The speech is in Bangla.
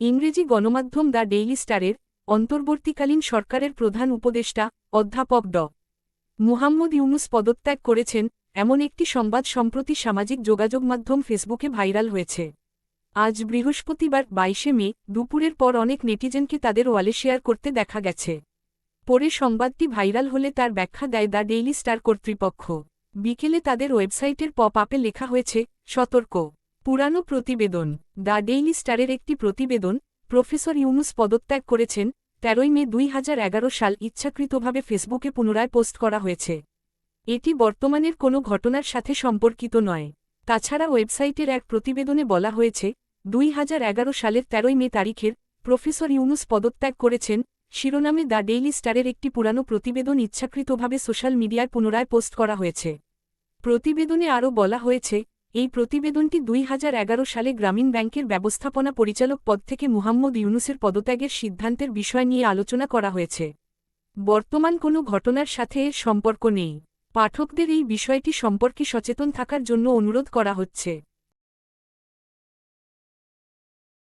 ইংরেজি গণমাধ্যম দ্য ডেইলি স্টারের অন্তর্বর্তীকালীন সরকারের প্রধান উপদেষ্টা, অধ্যাপক ড। মুহাম্মদ ইউনুস পদত্যাগ করেছেন, এমন একটি সংবাদ সম্প্রতি সামাজিক যোগাযোগ মাধ্যম ফেসবুকে ভাইরাল হয়েছে। আজ বৃহস্পতিবার, বাইশে মে, দুপুরের পর অনেক নেটিজেনকে তাদের ওয়ালে শেয়ার করতে দেখা গেছে। পরে সংবাদটি ভাইরাল হলে তার ব্যাখ্যা দেয় দ্য ডেইলি স্টার কর্তৃপক্ষ। বিকেলে তাদের ওয়েবসাইটের পপ আপে লেখা হয়েছে, সতর্ক। পুরানো প্রতিবেদন, দ্য ডেইলি স্টারের একটি প্রতিবেদন, প্রফেসর ইউনুস পদত্যাগ করেছেন, তেরোই মে দুই হাজার এগারো সাল ইচ্ছাকৃতভাবে ফেসবুকে পুনরায় পোস্ট করা হয়েছে। এটি বর্তমানের কোনো ঘটনার সাথে সম্পর্কিত নয়। তাছাড়া ওয়েবসাইটের এক প্রতিবেদনে বলা হয়েছে, দুই হাজার এগারো সালের তেরোই মে তারিখের প্রফেসর ইউনুস পদত্যাগ করেছেন, শিরোনামে দ্য ডেইলি স্টারের একটি পুরানো প্রতিবেদন ইচ্ছাকৃতভাবে সোশ্যাল মিডিয়ায় পুনরায় পোস্ট করা হয়েছে। প্রতিবেদনে আরও বলা হয়েছে এই প্রতিবেদনটি দুই হাজার এগারো সালে গ্রামীণ ব্যাংকের ব্যবস্থাপনা পরিচালক পদ থেকে মুহাম্মদ ইউনুসের পদত্যাগের সিদ্ধান্তের বিষয় নিয়ে আলোচনা করা হয়েছে। বর্তমান কোনো ঘটনার সাথে এর সম্পর্ক নেই। পাঠকদের এই বিষয়টি সম্পর্কে সচেতন থাকার জন্য অনুরোধ করা হচ্ছে।